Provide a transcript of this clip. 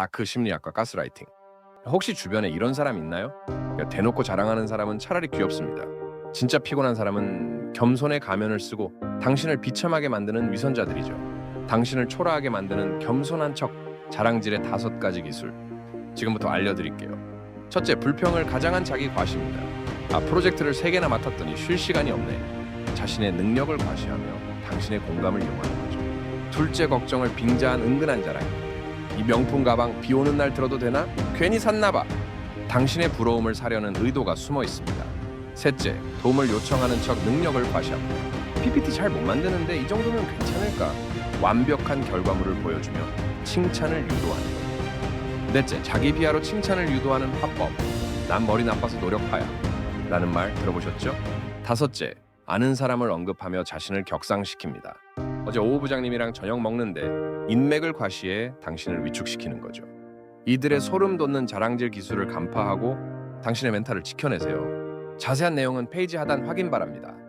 다크 심리학과 가스라이팅. 혹시 주변에 이런 사람 있나요? 그러니까 대놓고 자랑하는 사람은 차라리 귀엽습니다. 진짜 피곤한 사람은 겸손의 가면을 쓰고 당신을 비참하게 만드는 위선자들이죠. 당신을 초라하게 만드는 겸손한 척 자랑질의 다섯 가지 기술. 지금부터 알려드릴게요. 첫째, 불평을 가장한 자기 과시입니다. 아, 프로젝트를 세 개나 맡았더니 쉴 시간이 없네. 자신의 능력을 과시하며 당신의 공감을 이용하는 거죠. 둘째, 걱정을 빙자한 은근한 자랑. 이 명품 가방 비 오는 날 들어도 되나? 괜히 샀나 봐. 당신의 부러움을 사려는 의도가 숨어 있습니다. 셋째, 도움을 요청하는 척 능력을 과시합니다. PPT 잘 못 만드는데 이 정도면 괜찮을까? 완벽한 결과물을 보여주며 칭찬을 유도하는 것. 넷째, 자기 비하로 칭찬을 유도하는 화법. 난 머리 나빠서 노력파야. 라는 말 들어보셨죠? 다섯째, 아는 사람을 언급하며 자신을 격상시킵니다. 어제 오 부장님이랑 저녁 먹는데 인맥을 과시해 당신을 위축시키는 거죠. 이들의 소름 돋는 자랑질 기술을 간파하고 당신의 멘탈을 지켜내세요. 자세한 내용은 페이지 하단 확인 바랍니다.